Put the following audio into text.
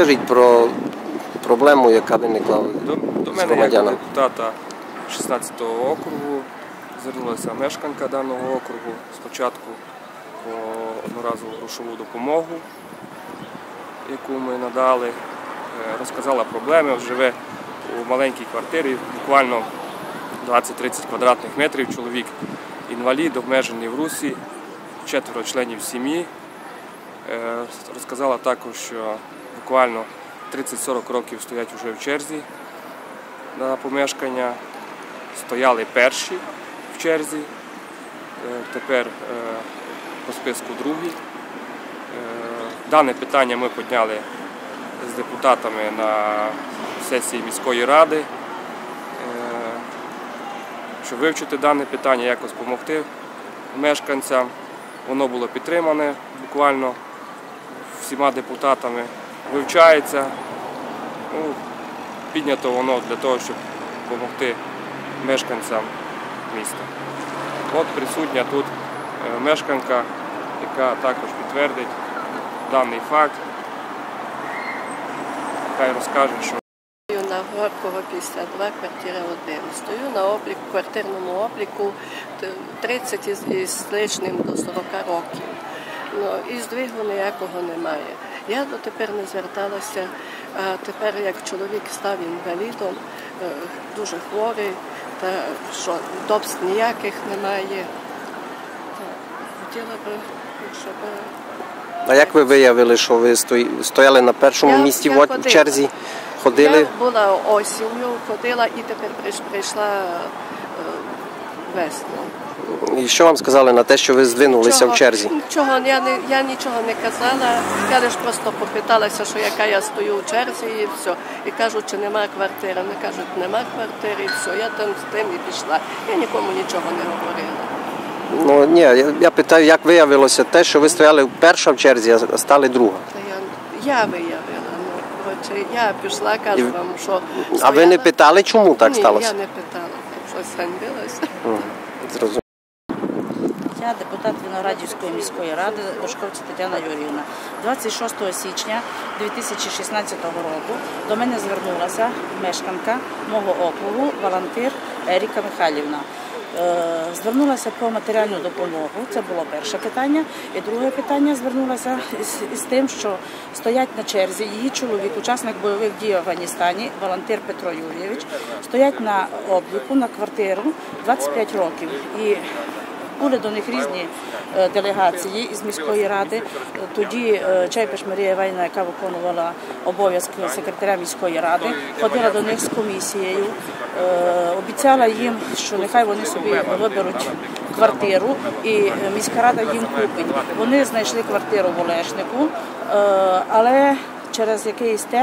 Розкажіть про проблему, яка виникла. До, до мене як депутата 16-го округу звернулася мешканка даного округу спочатку по одноразову грошову допомогу, яку ми надали. Е, Розказала проблеми, живе у маленькій квартирі, буквально 20-30 квадратних метрів. Чоловік інвалід, обмежений в русі, четверо членів сім'ї. Е, Розказала також, що буквально 30-40 років стоять вже в черзі на помешкання. Стояли перші в черзі, е, тепер е, по списку другі. Е, Дане питання ми підняли з депутатами на сесії міської ради, щоб вивчити дане питання, якось допомогти мешканцям. Воно було підтримане буквально всіма депутатами, вивчається. Ну, піднято воно для того, щоб допомогти мешканцям міста. От присутня тут е, мешканка, яка також підтвердить даний факт. Хай розкаже, що на Горького 52, квартира 1. Стою на обліку, квартирному обліку 30 із, із лишним до 40 років. Ну, і здвигу ніякого немає. Я дотепер не зверталася, а тепер як чоловік став інвалідом, е, дуже хворий, та що добст ніяких немає. Хотіла би, щоб А як ви виявили, що ви стояли на першому Я- місці я в ходила. черзі? Ходили? Я була осінню, ходила і тепер прийшла е. І що вам сказали на те, що ви здвинулися в черзі? Нічого, я, не, я нічого не казала. Я лише просто попиталася, що яка я стою у черзі і все. І кажуть, чи нема квартири. Вони кажуть, нема квартири, і все. Я там з тим і пішла. Я нікому нічого не говорила. Ну ні, я, я питаю, як виявилося те, що ви стояли перша в черзі, а стали друга. Я, я виявила. Ну, коротше, я пішла, кажу І- вам, що. А ви не питали, чому так Ні, сталося? я не питала, щось ганьбилася. Зрозуміло. Я депутат Виноградівської міської ради Бошковця Тетяна Юріївна. 26 січня 2016 року до мене звернулася мешканка мого округу, волонтер Еріка Михайлівна. Е, Звернулася по матеріальну допомогу. Це було перше питання. І друге питання звернулася із, тим, що стоять на черзі її чоловік, учасник бойових дій в Афганістані, волонтер Петро Юрійович, стоять на обліку на квартиру 25 років. І були до них різні е, делегації із міської ради. Тоді е, Чайпеш Марія Іванівна, яка виконувала обов'язки секретаря міської ради, ходила до них з комісією, е, обіцяла їм, що нехай вони собі виберуть квартиру, і міська рада їм купить. Вони знайшли квартиру в Олешнику, але через якийсь термін.